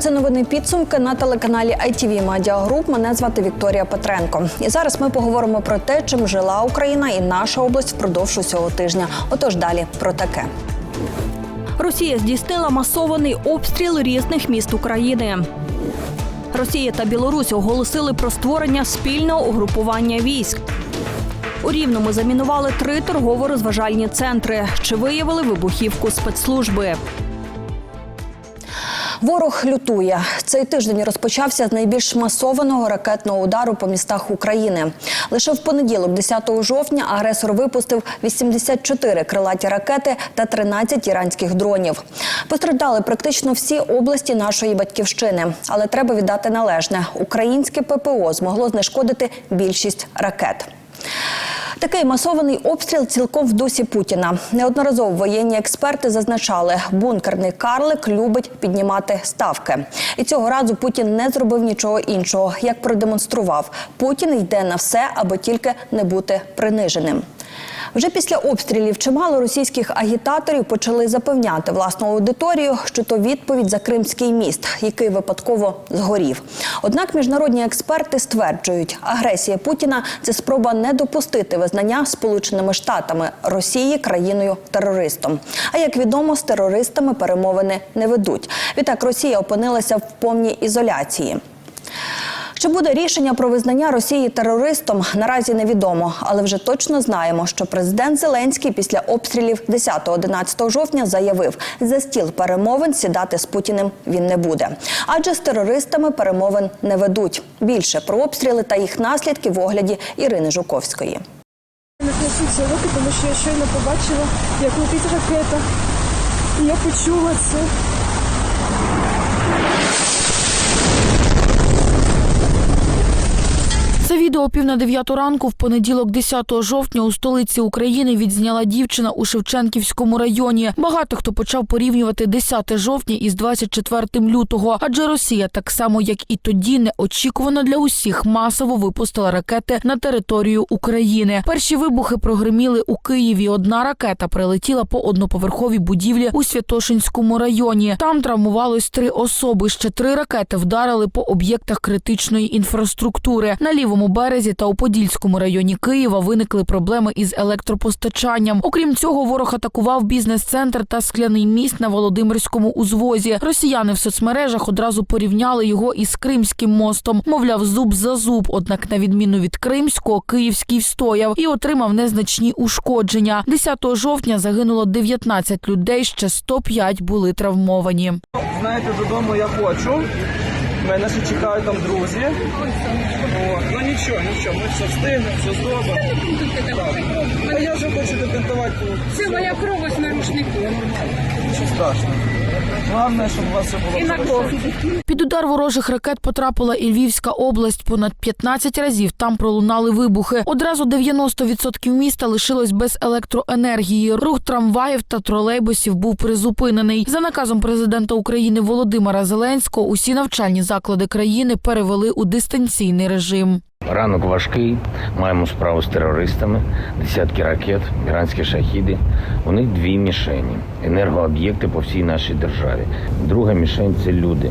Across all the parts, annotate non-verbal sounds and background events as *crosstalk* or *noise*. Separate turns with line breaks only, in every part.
Це новини підсумки на телеканалі ITV Media Group. Мене звати Вікторія Петренко. І зараз ми поговоримо про те, чим жила Україна і наша область впродовж усього тижня. Отож далі про таке.
Росія здійснила масований обстріл різних міст України. Росія та Білорусь оголосили про створення спільного угрупування військ. У Рівному замінували три торгово-розважальні центри. Чи виявили вибухівку спецслужби?
Ворог лютує. Цей тиждень розпочався з найбільш масованого ракетного удару по містах України. Лише в понеділок, 10 жовтня, агресор випустив 84 крилаті ракети та 13 іранських дронів. Постраждали практично всі області нашої батьківщини. Але треба віддати належне: українське ППО змогло знешкодити більшість ракет. Такий масований обстріл цілком в дусі Путіна. Неодноразово воєнні експерти зазначали, бункерний карлик любить піднімати ставки. І цього разу Путін не зробив нічого іншого, як продемонстрував. Путін йде на все, аби тільки не бути приниженим. Вже після обстрілів чимало російських агітаторів почали запевняти власну аудиторію, що то відповідь за Кримський міст, який випадково згорів. Однак міжнародні експерти стверджують, агресія Путіна це спроба не допустити визнання Сполученими Штатами Росії країною терористом. А як відомо, з терористами перемовини не ведуть. Відтак Росія опинилася в повній ізоляції. Чи буде рішення про визнання Росії терористом, наразі невідомо, але вже точно знаємо, що президент Зеленський після обстрілів 10-11 жовтня заявив, за стіл перемовин сідати з Путіним він не буде. Адже з терористами перемовин не ведуть. Більше про обстріли та їх наслідки в огляді Ірини Жуковської.
Не трясуться руки, тому що я щойно побачила, як летить ракета. Я почула це.
Відео о пів на дев'яту ранку в понеділок, 10 жовтня, у столиці України відзняла дівчина у Шевченківському районі. Багато хто почав порівнювати 10 жовтня із 24 лютого, адже Росія, так само як і тоді, неочікувано для усіх масово випустила ракети на територію України. Перші вибухи прогреміли у Києві. Одна ракета прилетіла по одноповерховій будівлі у Святошинському районі. Там травмувалось три особи. Ще три ракети вдарили по об'єктах критичної інфраструктури. На лівому березі та у Подільському районі Києва виникли проблеми із електропостачанням. Окрім цього, ворог атакував бізнес-центр та скляний міст на Володимирському узвозі. Росіяни в соцмережах одразу порівняли його із Кримським мостом. Мовляв, зуб за зуб. Однак, на відміну від Кримського, Київський встояв і отримав незначні ушкодження. 10 жовтня загинуло 19 людей, ще 105 були травмовані.
Знаєте, додому я хочу. Мене ще чекають там друзі. О, ну нічого, нічого, ми все встигнемо, все зробимо. Так. А я вже хочу докантувати.
Це моя кров ось на рушнику.
Нічого страшного. Головне, щоб у вас все було
І на кров.
Під удар ворожих ракет потрапила і Львівська область. Понад 15 разів там пролунали вибухи. Одразу 90% міста лишилось без електроенергії. Рух трамваїв та тролейбусів був призупинений. За наказом президента України Володимира Зеленського усі навчальні заклади країни перевели у дистанційний режим.
Ранок важкий, маємо справу з терористами, десятки ракет, іранські шахіди. У них дві мішені енергооб'єкти по всій нашій державі. Друга мішень це люди.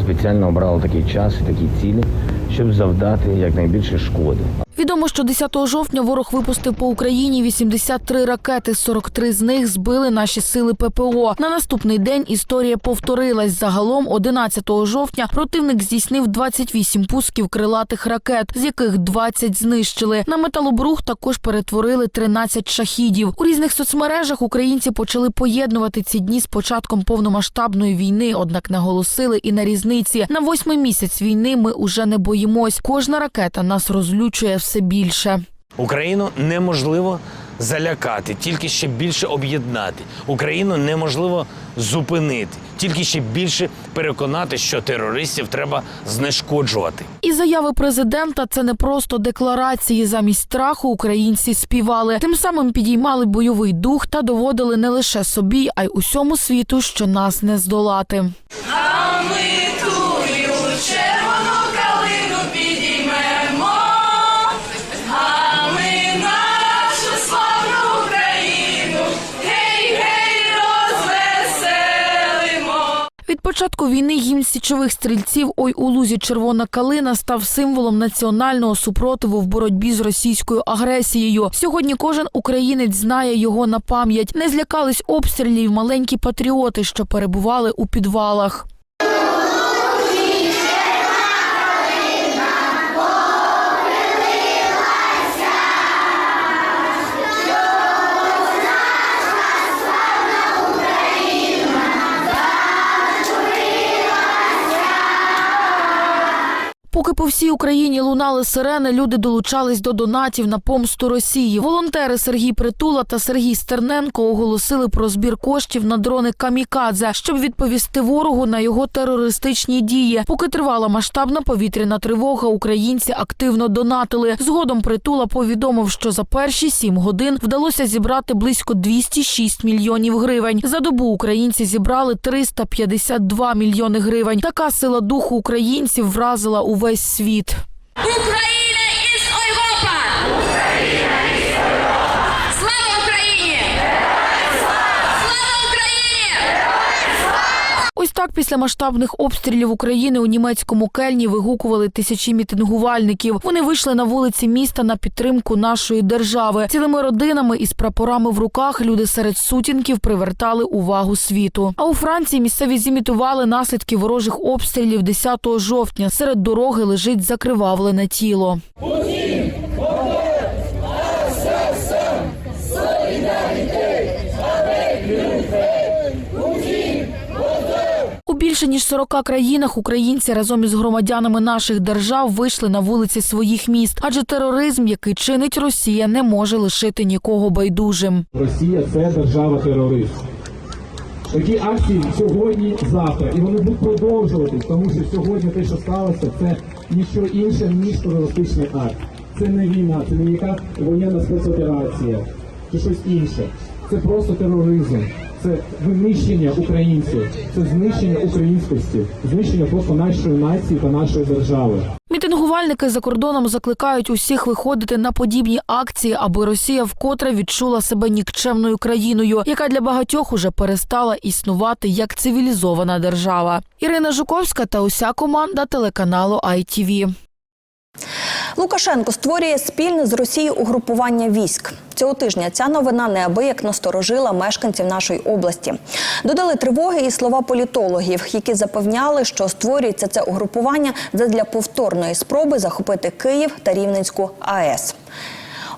Спеціально обрали такий час і такі цілі, щоб завдати якнайбільше шкоди.
Відомо, що 10 жовтня ворог випустив по Україні 83 ракети. 43 з них збили наші сили ППО. На наступний день історія повторилась. Загалом, 11 жовтня, противник здійснив 28 пусків крилатих ракет, з яких 20 знищили. На металобрух також перетворили 13 шахідів. У різних соцмережах українці почали поєднувати ці дні з початком повномасштабної війни. Однак наголосили і на різниці. На восьмий місяць війни ми уже не боїмось. Кожна ракета нас розлючує все більше.
Україну неможливо залякати, тільки ще більше об'єднати. Україну неможливо зупинити, тільки ще більше переконати, що терористів треба знешкоджувати.
І заяви президента це не просто декларації. Замість страху українці співали. Тим самим підіймали бойовий дух та доводили не лише собі, а й усьому світу, що нас не здолати. Від початку війни гімн січових стрільців Ой у лузі червона калина став символом національного супротиву в боротьбі з російською агресією. Сьогодні кожен українець знає його на пам'ять. Не злякались обстрілів маленькі патріоти, що перебували у підвалах. Поки по всій Україні лунали сирени, люди долучались до донатів на помсту Росії. Волонтери Сергій Притула та Сергій Стерненко оголосили про збір коштів на дрони Камікадзе, щоб відповісти ворогу на його терористичні дії. Поки тривала масштабна повітряна тривога, українці активно донатили. Згодом Притула повідомив, що за перші сім годин вдалося зібрати близько 206 мільйонів гривень. За добу українці зібрали 352 мільйони гривень. Така сила духу українців вразила увесь світ.
Україна
після масштабних обстрілів України у німецькому Кельні вигукували тисячі мітингувальників. Вони вийшли на вулиці міста на підтримку нашої держави. Цілими родинами із прапорами в руках люди серед сутінків привертали увагу світу. А у Франції місцеві зімітували наслідки ворожих обстрілів 10 жовтня. Серед дороги лежить закривавлене тіло. У більше ніж 40 країнах українці разом із громадянами наших держав вийшли на вулиці своїх міст, адже тероризм, який чинить Росія, не може лишити нікого байдужим.
Росія це держава терорист. Такі акції сьогодні, завтра, і вони будуть продовжуватись, тому що сьогодні те, що сталося, це ніщо інше ніж терористичний акт. Це не війна, це не яка воєнна спецоперація, це щось інше. Це просто тероризм, це винищення українців, це знищення українськості, знищення просто нашої нації та нашої держави.
Мітингувальники за кордоном закликають усіх виходити на подібні акції, аби Росія вкотре відчула себе нікчемною країною, яка для багатьох уже перестала існувати як цивілізована держава. Ірина Жуковська та уся команда телеканалу ITV.
Лукашенко створює спільне з Росією угрупування військ. Цього тижня ця новина неабияк насторожила мешканців нашої області. Додали тривоги і слова політологів, які запевняли, що створюється це угрупування задля повторної спроби захопити Київ та Рівненську АЕС.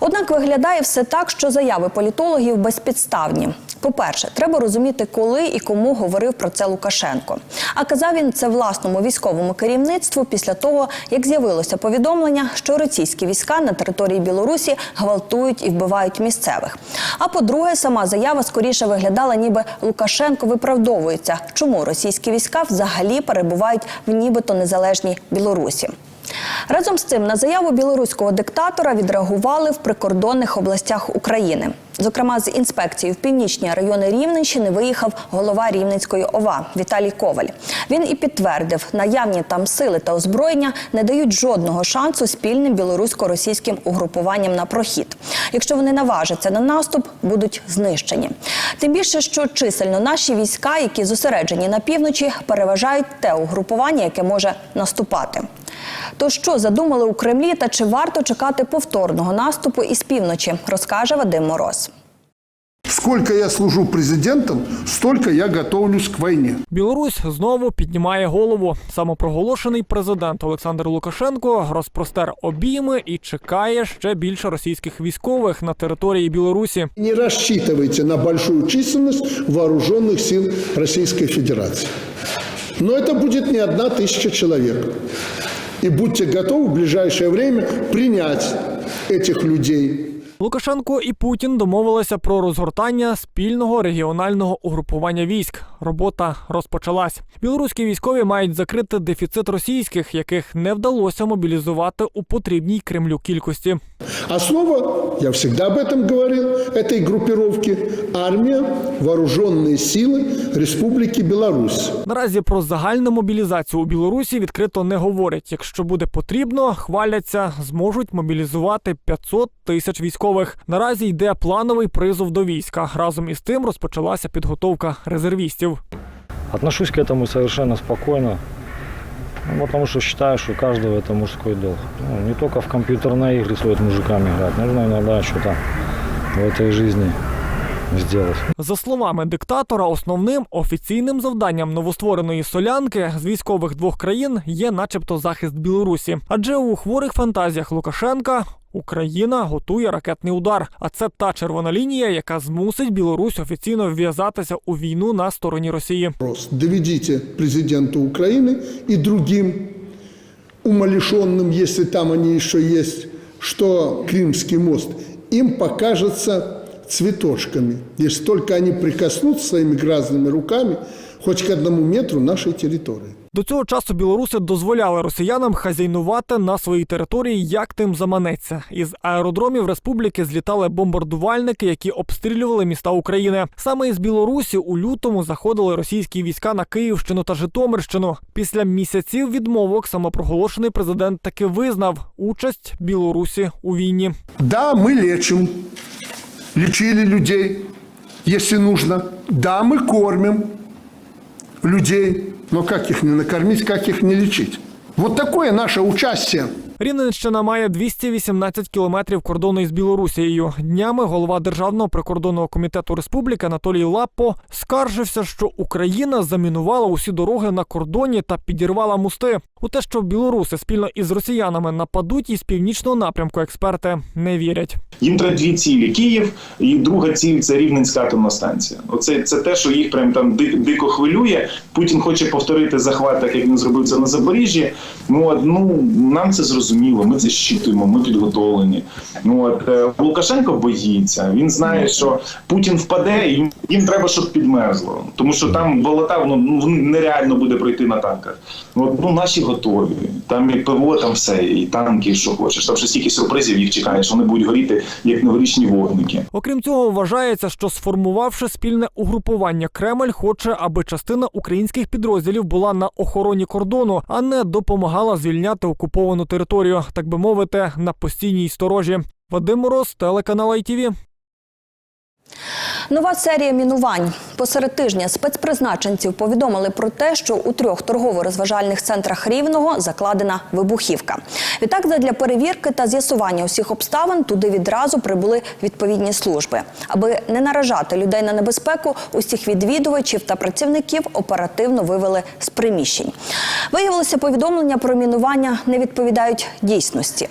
Однак виглядає все так, що заяви політологів безпідставні. По-перше, треба розуміти, коли і кому говорив про це Лукашенко. А казав він це власному військовому керівництву після того, як з'явилося повідомлення, що російські війська на території Білорусі гвалтують і вбивають місцевих. А по-друге, сама заява скоріше виглядала, ніби Лукашенко виправдовується, чому російські війська взагалі перебувають в нібито незалежній Білорусі. Разом з цим на заяву білоруського диктатора відреагували в прикордонних областях України. Зокрема, з інспекцією в північні райони Рівненщини виїхав голова Рівненської ОВА Віталій Коваль. Він і підтвердив, наявні там сили та озброєння не дають жодного шансу спільним білорусько-російським угрупуванням на прохід. Якщо вони наважаться на наступ, будуть знищені. Тим більше, що чисельно наші війська, які зосереджені на півночі, переважають те угрупування, яке може наступати. То що задумали у Кремлі та чи варто чекати повторного наступу із півночі, розкаже Вадим Мороз.
Сколько я служу президентом, столько я готовлюсь к войне.
Білорусь знову піднімає голову. Самопроголошений президент Олександр Лукашенко розпростер обійми і чекає ще більше російських військових на території Білорусі.
Не рассчитывайте на большую численность вооруженных сил Российской Федерации. Но это будет не одна тысяча человек. И будьте готовы в ближайшее время принять этих людей
Лукашенко і Путін домовилися про розгортання спільного регіонального угрупування військ. Робота розпочалась. Білоруські військові мають закрити дефіцит російських, яких не вдалося мобілізувати у потрібній Кремлю кількості.
Основа, я всегда об этом говорил, этой группировки – армия, вооруженные силы Республики Беларусь.
Наразі про загальну мобілізацію у Білорусі відкрито не говорять. Якщо буде потрібно, хваляться, зможуть мобілізувати 500 тисяч військових. Наразі йде плановий призов до війська. Разом із тим розпочалася підготовка резервістів.
Отношусь к этому совершенно спокойно, ну, потому что считаю, что у каждого это мужской долг. Ну, не только в компьютерные игры стоит мужикам играть, нужно иногда что-то в этой жизни сделать.
За словами диктатора, основним офіційним завданням новоствореної солянки з військових двох країн є, начебто, захист Білорусі. Адже у хворих фантазіях Лукашенка Україна готує ракетний удар. А це та червона лінія, яка змусить Білорусь офіційно вв'язатися у війну на стороні Росії.
Вопрос. Доведите президенту Украины и другим умалишенным, если там они еще есть, что Крымский мост им покажется цветочками, если только они прикоснутся своими грязными руками хоть к одному метру нашей территории.
До цього часу білоруси дозволяли росіянам хазяйнувати на своїй території, як тим заманеться. Із аеродромів республіки злітали бомбардувальники, які обстрілювали міста України. Саме із Білорусі у лютому заходили російські війська на Київщину та Житомирщину. Після місяців відмовок самопроголошений президент таки визнав участь Білорусі у війні.
Да, мы лечим, лечили людей, если нужно. Да, мы кормим людей, но как их не накормить, как их не лечить? Вот такое наше участие.
Рівненщина має 218 кілометрів кордону із Білорусією. Днями голова Державного прикордонного комітету республіки Анатолій Лаппо скаржився, що Україна замінувала усі дороги на кордоні та підірвала мости. У те, що білоруси спільно із росіянами нападуть із північного напрямку, експерти не вірять.
Їм треба дві цілі: Київ, і друга ціль це Рівненська атомна станція. Оце це те, що їх прям там ди- дико хвилює. Путін хоче повторити захват, так як він зробив це на Запоріжжі. Ну ну нам це зрозуміло. Ми це щитуємо, ми підготовлені. Ну от е, Лукашенко боїться. Він знає, що Путін впаде, і їм, їм треба, щоб підмерзло. Тому що там болота ну, ну нереально буде пройти на танках. Ну, от, ну наші готові. Там і ПВО, там все, і танки, що хочеш. Там ще стільки сюрпризів їх чекає, що вони будуть горіти як новорічні вогники.
Окрім цього, вважається, що сформувавши спільне угрупування, Кремль хоче, аби частина українських підрозділів була на охороні кордону, а не допомагала звільняти окуповану територію, так би мовити, на постійній сторожі. Вадим Мороз, телеканал ITV.
Нова серія мінувань. Посеред тижня спецпризначенців повідомили про те, що у трьох торгово-розважальних центрах Рівного закладена вибухівка. Відтак, задля перевірки та з'ясування усіх обставин туди відразу прибули відповідні служби. Аби не наражати людей на небезпеку, усіх відвідувачів та працівників оперативно вивели з приміщень. Виявилося, повідомлення про мінування не відповідають дійсності.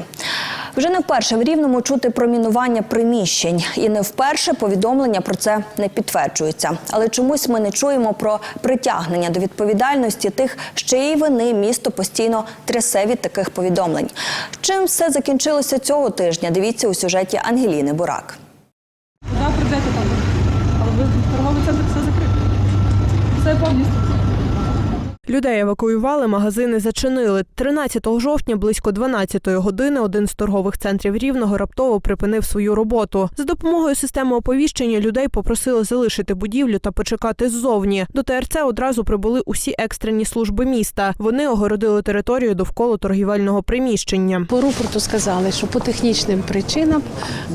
Вже не вперше в Рівному чути про мінування приміщень, і не вперше повідомлення про це не підтверджується. Але чомусь ми не чуємо про притягнення до відповідальності тих, з чиєї вини місто постійно трясе від таких повідомлень. Чим все закінчилося цього тижня? Дивіться у сюжеті Ангеліни Бурак.
Куди прийдете там? Але ви торговий центр все закрито. Все повністю.
Людей евакуювали, магазини зачинили. 13 жовтня близько 12 години один з торгових центрів Рівного раптово припинив свою роботу. За допомогою системи оповіщення людей попросили залишити будівлю та почекати ззовні. До ТРЦ одразу прибули усі екстрені служби міста. Вони огородили територію довкола торгівельного приміщення.
По рупорту сказали, що по технічним причинам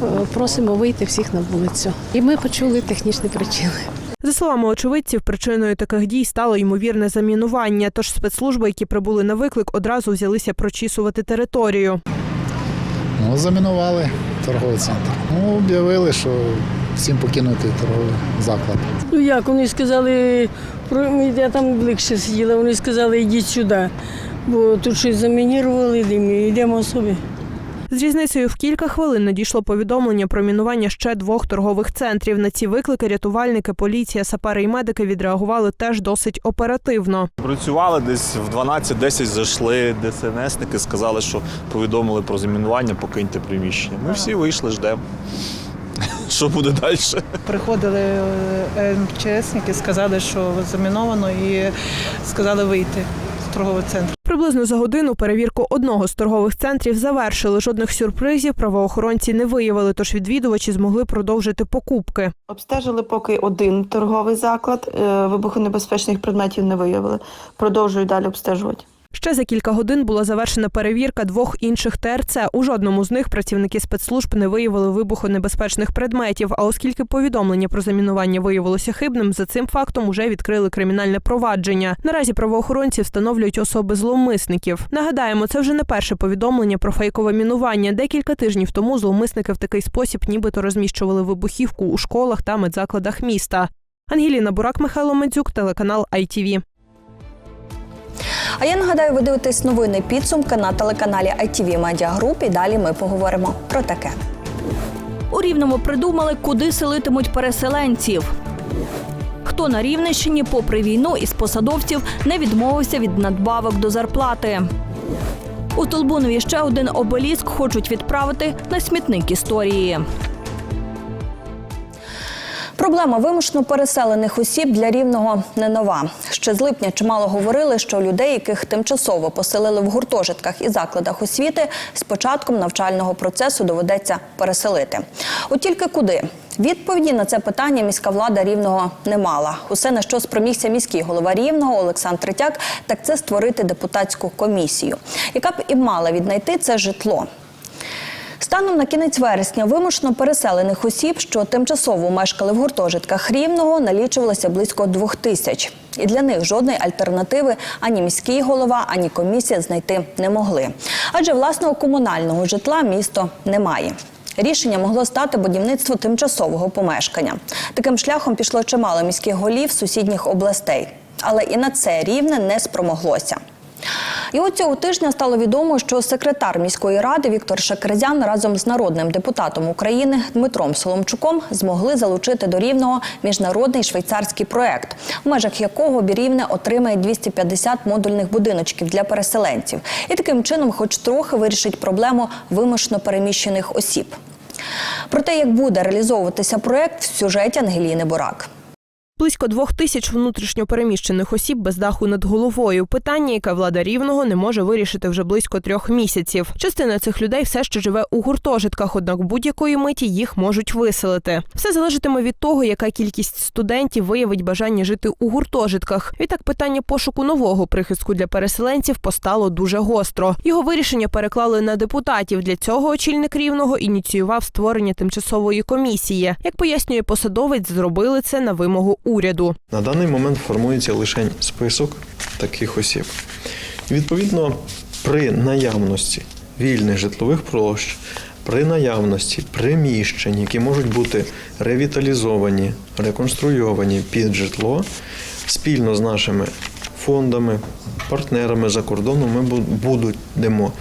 е, просимо вийти всіх на вулицю. І ми почули технічні причини.
За словами очевидців, причиною таких дій стало ймовірне замінування. Тож спецслужби, які прибули на виклик, одразу взялися прочісувати територію.
Ну, замінували торговий центр. Ну, об'явили, що всім покинути торговий заклад.
Ну як вони сказали, про я там ближче сиділа, вони сказали, йдіть сюди, бо тут щось замінірували, йдемо, йдемо собі.
З різницею в кілька хвилин надійшло повідомлення про мінування ще двох торгових центрів. На ці виклики рятувальники, поліція, сапери і медики відреагували теж досить оперативно.
Працювали десь в 12-10 зайшли ДСНСники, сказали, що повідомили про замінування, покиньте приміщення. Ми всі вийшли, ждемо. *laughs* Що буде далі?
Приходили е, МЧСники, сказали, що заміновано, і сказали вийти з центр.
Приблизно за годину перевірку одного з торгових центрів завершили. Жодних сюрпризів правоохоронці не виявили, тож відвідувачі змогли продовжити покупки.
Обстежили поки один торговий заклад, е, вибухонебезпечних предметів не виявили. Продовжують далі обстежувати.
Ще за кілька годин була завершена перевірка двох інших ТРЦ. У жодному з них працівники спецслужб не виявили вибухонебезпечних предметів. А оскільки повідомлення про замінування виявилося хибним, за цим фактом уже відкрили кримінальне провадження. Наразі правоохоронці встановлюють особи зловмисників. Нагадаємо, це вже не перше повідомлення про фейкове мінування. Декілька тижнів тому зловмисники в такий спосіб нібито розміщували вибухівку у школах та медзакладах міста. Ангеліна Бурак, Михайло Медзюк, телеканал ITV.
А я нагадаю, ви дивитесь новини підсумки на телеканалі ITV Media Group. І далі ми поговоримо про таке.
У Рівному придумали, куди селитимуть переселенців. Хто на Рівненщині, попри війну, із посадовців не відмовився від надбавок до зарплати. У Толбунові ще один обеліск хочуть відправити на смітник історії.
Проблема вимушено переселених осіб для рівного не нова. Ще з липня чимало говорили, що людей, яких тимчасово поселили в гуртожитках і закладах освіти, з початком навчального процесу доведеться переселити. От тільки куди? Відповіді на це питання міська влада рівного не мала. Усе на що спромігся міський голова рівного Олександр Третяк, так це створити депутатську комісію, яка б і мала віднайти це житло. Станом на кінець вересня вимушено переселених осіб, що тимчасово мешкали в гуртожитках Рівного, налічувалося близько двох тисяч. І для них жодної альтернативи ані міський голова, ані комісія знайти не могли. Адже власного комунального житла місто не має. Рішення могло стати будівництво тимчасового помешкання. Таким шляхом пішло чимало міських голів сусідніх областей. Але і на це рівне не спромоглося. І от цього тижня стало відомо, що секретар міської ради Віктор Шакерзян разом з народним депутатом України Дмитром Соломчуком змогли залучити до рівного міжнародний швейцарський проект, в межах якого Бірівне отримає 250 модульних будиночків для переселенців, і таким чином, хоч трохи вирішить проблему вимушено переміщених осіб. Про те, як буде реалізовуватися проект в сюжеті Ангеліни Борак.
Близько двох тисяч внутрішньопереміщених осіб без даху над головою. Питання, яке влада рівного не може вирішити вже близько трьох місяців. Частина цих людей все ще живе у гуртожитках, однак будь-якої миті їх можуть виселити. Все залежатиме від того, яка кількість студентів виявить бажання жити у гуртожитках. Відтак питання пошуку нового прихистку для переселенців постало дуже гостро. Його вирішення переклали на депутатів. Для цього очільник рівного ініціював створення тимчасової комісії. Як пояснює посадовець, зробили це на вимогу уряду.
На даний момент формується лише список таких осіб. Відповідно, при наявності вільних житлових площ, при наявності приміщень, які можуть бути ревіталізовані, реконструйовані під житло, спільно з нашими фондами, партнерами за кордоном ми будемо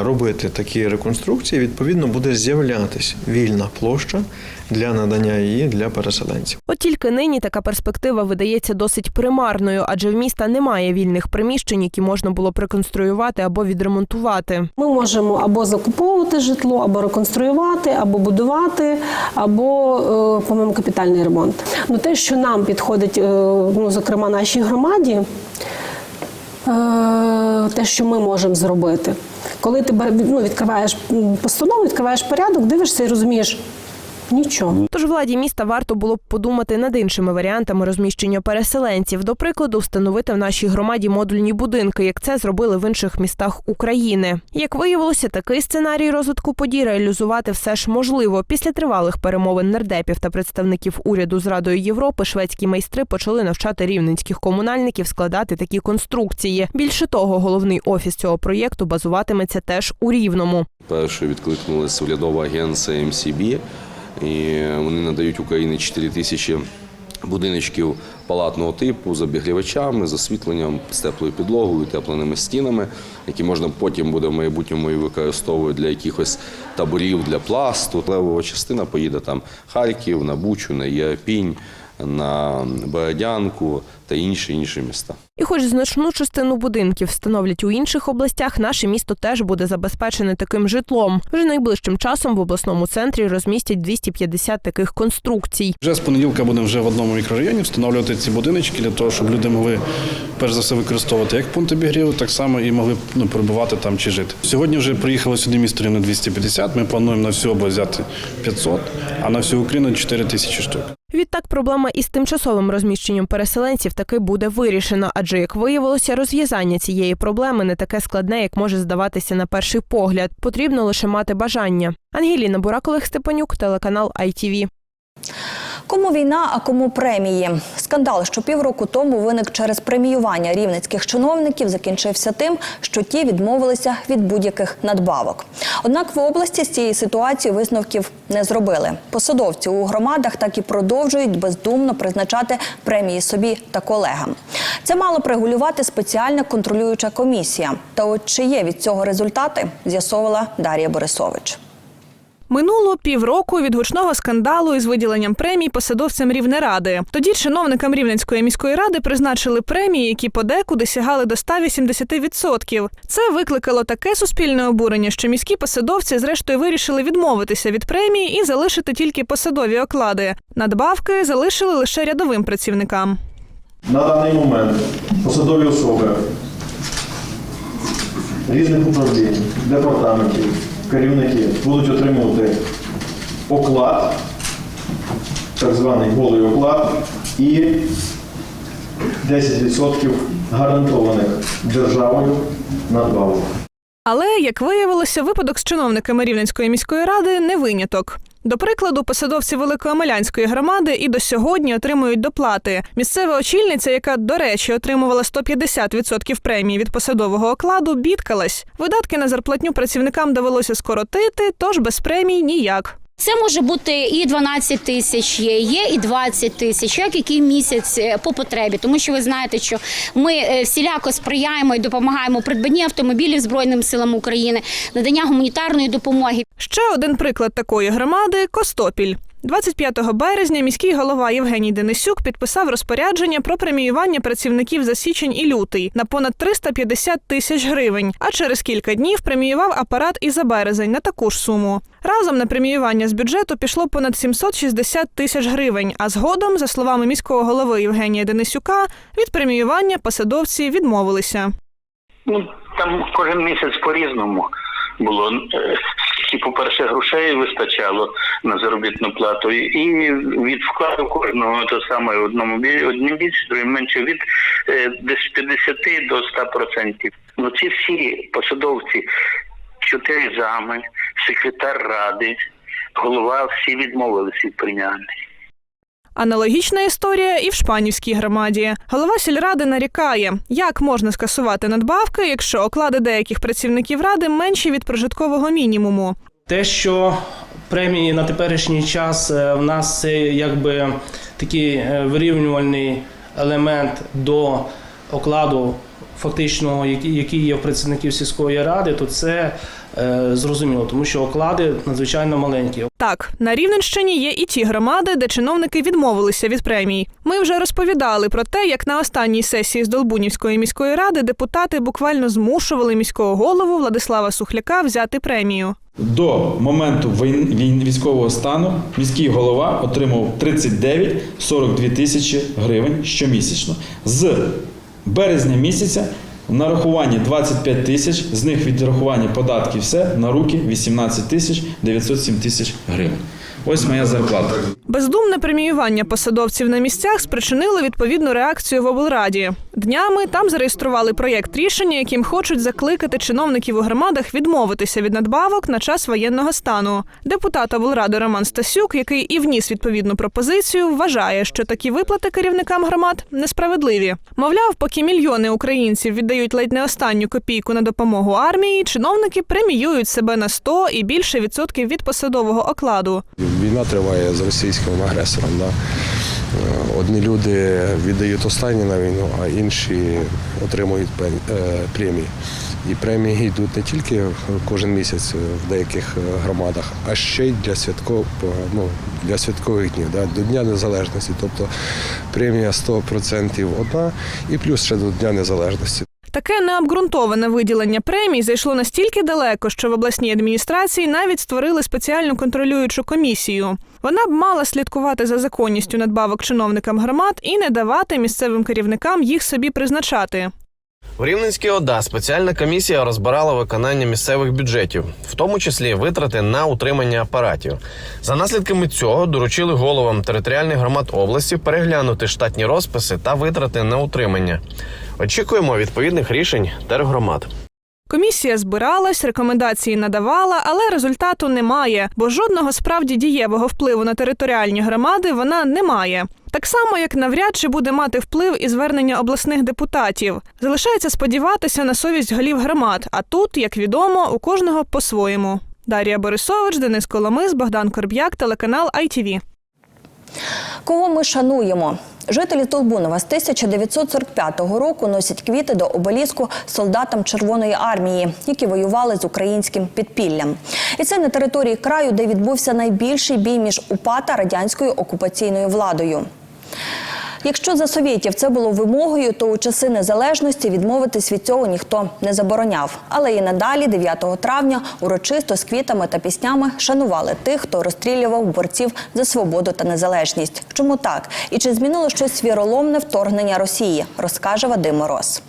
робити такі реконструкції. Відповідно, буде з'являтися вільна площа для надання її для переселенців.
От тільки нині така перспектива видається досить примарною, адже в міста немає вільних приміщень, які можна було б реконструювати або відремонтувати.
Ми можемо або закуповувати житло, або реконструювати, або будувати, або е, по-моєму, капітальний ремонт. Ну те, що нам підходить, е, ну зокрема нашій громаді. е, Те, що ми можемо зробити, коли ти ну, відкриваєш постанову, відкриваєш порядок, дивишся і розумієш нічого.
Тож владі міста варто було б подумати над іншими варіантами розміщення переселенців. До прикладу, встановити в нашій громаді модульні будинки, як це зробили в інших містах України. Як виявилося, такий сценарій розвитку подій реалізувати все ж можливо. Після тривалих перемовин нардепів та представників уряду з Радою Європи шведські майстри почали навчати рівненських комунальників складати такі конструкції. Більше того, головний офіс цього проєкту базуватиметься теж у Рівному.
Першою відкликнулася урядова агенція МСБ, і вони надають Україні 4 тисячі будиночків палатного типу з обігрівачами, з освітленням, з теплою підлогою, тепленими стінами, які можна потім буде в майбутньому і використовувати для якихось таборів для пласту. Левова частина поїде там Харків, на Бучу, на Єрпінь, на Бородянку та інші інші міста.
І хоч значну частину будинків встановлять у інших областях, наше місто теж буде забезпечене таким житлом. Вже найближчим часом в обласному центрі розмістять 250 таких конструкцій.
Вже з понеділка будемо вже в одному мікрорайоні встановлювати ці будиночки для того, щоб люди могли перш за все використовувати як пункт обігріву, так само і могли ну, перебувати там чи жити. Сьогодні вже приїхало сюди місто Рівне 250. Ми плануємо на всю область взяти 500, а на всю Україну 4 тисячі штук.
Відтак, проблема із тимчасовим розміщенням переселенців таки буде вирішена, адже як виявилося, розв'язання цієї проблеми не таке складне, як може здаватися на перший погляд. Потрібно лише мати бажання. Ангеліна Бурак, Олег Степанюк, телеканал ITV.
Кому війна, а кому премії? Скандал, що півроку тому виник через преміювання рівненських чиновників, закінчився тим, що ті відмовилися від будь-яких надбавок. Однак в області з цієї ситуації висновків не зробили. Посадовці у громадах так і продовжують бездумно призначати премії собі та колегам. Це мала б регулювати спеціальна контролююча комісія. Та от чи є від цього результати, з'ясовувала Дар'я Борисович.
Минуло півроку від гучного скандалу із виділенням премій посадовцям Рівнеради. Тоді чиновникам Рівненської міської ради призначили премії, які подекуди сягали до 180%. Це викликало таке суспільне обурення, що міські посадовці зрештою вирішили відмовитися від премії і залишити тільки посадові оклади. Надбавки залишили лише рядовим працівникам.
На даний момент посадові особи різних управлінь, департаментів, керівники будуть отримувати оклад, так званий голий оклад, і 10% гарантованих державою надбавок.
Але, як виявилося, випадок з чиновниками Рівненської міської ради не виняток. До прикладу, посадовці Великоомелянської громади і до сьогодні отримують доплати. Місцева очільниця, яка, до речі, отримувала 150% премії від посадового окладу, бідкалась. Видатки на зарплатню працівникам довелося скоротити, тож без премій ніяк.
Це може бути і 12 тисяч є, є і 20 тисяч, як який місяць е, по потребі. Тому що ви знаєте, що ми е, всіляко сприяємо і допомагаємо придбанні автомобілів Збройним силам України, надання гуманітарної допомоги.
Ще один приклад такої громади Костопіль. 25 березня міський голова Євгеній Денисюк підписав розпорядження про преміювання працівників за січень і лютий на понад 350 тисяч гривень. А через кілька днів преміював апарат і за березень на таку ж суму. Разом на преміювання з бюджету пішло понад 760 тисяч гривень. А згодом, за словами міського голови Євгенія Денисюка, від преміювання посадовці відмовилися.
Ну там кожен місяць по-різному було. Е, І, по-перше, грошей вистачало на заробітну плату, і від вкладу кожного то саме одному одним більше, другим менше від е, десь 50 до 100%. Ну ці всі посадовці, чотири зами, секретар ради, голова, всі відмовились від прийняти.
Аналогічна історія і в Шпанівській громаді. Голова сільради нарікає, як можна скасувати надбавки, якщо оклади деяких працівників ради менші від прожиткового мінімуму.
Те, що премії на теперішній час е, в нас це якби такий е, вирівнювальний елемент до окладу фактичного, який який є в працівників сільської ради, то це е, зрозуміло, тому що оклади надзвичайно маленькі.
Так, на Рівненщині є і ті громади, де чиновники відмовилися від премій. Ми вже розповідали про те, як на останній сесії з Долбунівської міської ради депутати буквально змушували міського голову Владислава Сухляка взяти премію.
До моменту військового стану міський голова отримав 39-42 тисячі гривень щомісячно. З березня місяця нарахування 25 тисяч, з них відрахування податків все на руки 18 тисяч 907 тисяч гривень. Ось моя зарплата.
Бездумне преміювання посадовців на місцях спричинило відповідну реакцію в облраді. Днями там зареєстрували проєкт рішення, яким хочуть закликати чиновників у громадах відмовитися від надбавок на час воєнного стану. Депутат облради Роман Стасюк, який і вніс відповідну пропозицію, вважає, що такі виплати керівникам громад несправедливі. Мовляв, поки мільйони українців віддають ледь не останню копійку на допомогу армії, чиновники преміюють себе на 100 і більше відсотків від посадового окладу.
Війна триває з російським агресором. Да? Е, Одні люди віддають останні на війну, а інші отримують е, премії. І премії йдуть не тільки кожен місяць в деяких е, громадах, а ще й для святков, ну, для святкових днів, да? до Дня Незалежності. Тобто премія 100% одна і плюс ще до Дня Незалежності.
Таке необґрунтоване виділення премій зайшло настільки далеко, що в обласній адміністрації навіть створили спеціальну контролюючу комісію. Вона б мала слідкувати за законністю надбавок чиновникам громад і не давати місцевим керівникам їх собі призначати.
В Рівненській ОДА спеціальна комісія розбирала виконання місцевих бюджетів, в тому числі витрати на утримання апаратів. За наслідками цього доручили головам територіальних громад області переглянути штатні розписи та витрати на утримання. Очікуємо відповідних рішень тергромад.
Комісія збиралась, рекомендації надавала, але результату немає, бо жодного справді дієвого впливу на територіальні громади вона не має. Так само, як навряд чи буде мати вплив і звернення обласних депутатів. Залишається сподіватися на совість голів громад. А тут, як відомо, у кожного по-своєму. Дар'я Борисович, Денис Коломис, Богдан Корб'як, телеканал ITV.
Кого ми шануємо? Жителі Толбунова з 1945 року носять квіти до обеліску солдатам Червоної армії, які воювали з українським підпіллям. І це на території краю, де відбувся найбільший бій між УПА та радянською окупаційною владою. Якщо за совєтів це було вимогою, то у часи незалежності відмовитись від цього ніхто не забороняв. Але і надалі, 9 травня, урочисто з квітами та піснями шанували тих, хто розстрілював борців за свободу та незалежність. Чому так? І чи змінило щось віроломне вторгнення Росії? Розкаже Вадим Мороз.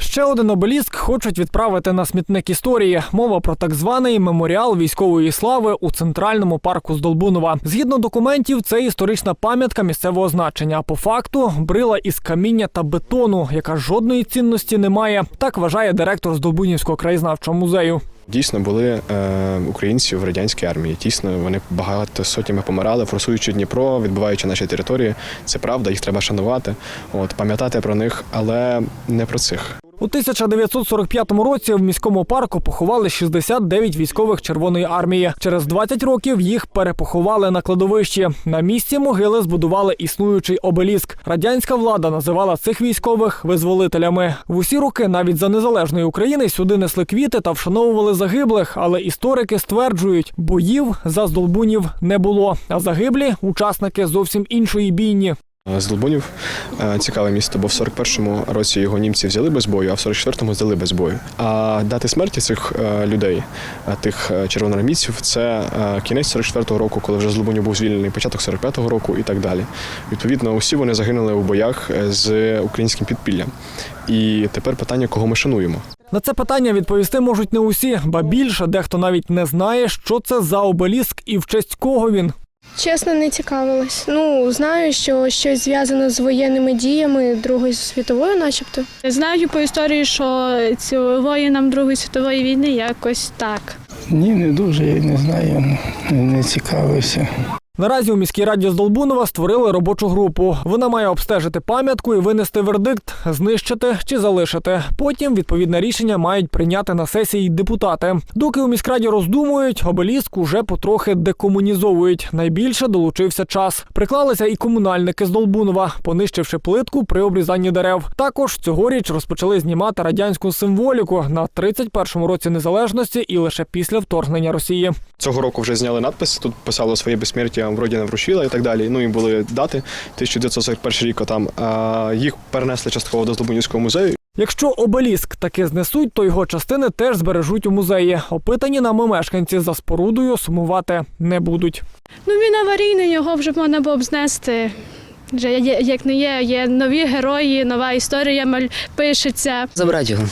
Ще один обеліск хочуть відправити на смітник історії. Мова про так званий меморіал військової слави у центральному парку Здолбунова. Згідно документів, це історична пам'ятка місцевого значення. По факту брила із каміння та бетону, яка жодної цінності не має. Так вважає директор Здолбунівського краєзнавчого музею.
Дійсно були е, українці в радянській армії. Дійсно, вони багато сотнями помирали, форсуючи Дніпро, відбуваючи наші території. Це правда, їх треба шанувати, от пам'ятати про них, але не про цих.
У 1945 році в міському парку поховали 69 військових Червоної армії. Через 20 років їх перепоховали на кладовищі. На місці могили збудували існуючий обеліск. Радянська влада називала цих військових визволителями. В усі роки навіть за незалежної України сюди несли квіти та вшановували загиблих. Але історики стверджують, боїв за здолбунів не було. А загиблі учасники зовсім іншої бійні.
З Долбунів е, цікаве місто, бо в 41-му році його німці взяли без бою, а в 44-му здали без бою. А дати смерті цих е, людей, е, тих е, червоноармійців, це е, кінець 44-го року, коли вже з Долбунів був звільнений, початок 45-го року і так далі. Відповідно, усі вони загинули у боях е, з українським підпіллям. І тепер питання, кого ми шануємо.
На це питання відповісти можуть не усі, ба більше дехто навіть не знає, що це за обеліск і в честь кого він.
Чесно, не цікавилась. Ну, знаю, що щось зв'язано з воєнними діями Другої світової, начебто.
Знаю по історії, що цю воїнам Другої світової війни якось так.
Ні, не дуже, я не знаю, не цікавився.
Наразі у міській раді з Долбунова створили робочу групу. Вона має обстежити пам'ятку і винести вердикт, знищити чи залишити. Потім відповідне рішення мають прийняти на сесії депутати. Доки у міськраді роздумують, обеліск уже потрохи декомунізовують. Найбільше долучився час. Приклалися і комунальники з Долбунова, понищивши плитку при обрізанні дерев. Також цьогоріч розпочали знімати радянську символіку на 31-му році незалежності і лише після вторгнення Росії.
Цього року вже зняли надпис. Тут писало своє безсмертя Родина вручила і так далі. Ну і були дати 1941 рік. Там а, їх перенесли частково до Здолбунівського музею.
Якщо обеліск таки знесуть, то його частини теж збережуть у музеї. Опитані нами мешканці за спорудою сумувати не будуть.
Ну він аварійний, його вже можна було б знести. Вже як не є, є нові герої, нова історія маль- пишеться.
Забрати його.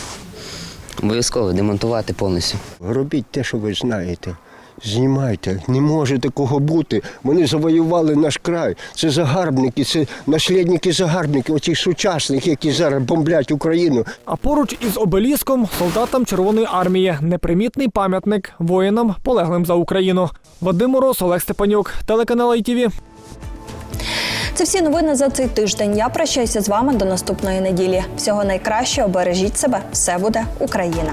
Обов'язково демонтувати повністю.
Робіть те, що ви знаєте. Знімайте, не може такого бути. Вони завоювали наш край. Це загарбники, це наслідники загарбники, оці сучасних, які зараз бомблять Україну.
А поруч із обеліском солдатам Червоної армії непримітний пам'ятник воїнам, полеглим за Україну. Вадим Мороз, Олег Степанюк, телеканал ITV.
Це всі новини за цей тиждень. Я прощаюся з вами до наступної неділі. Всього найкращого, бережіть себе, все буде Україна.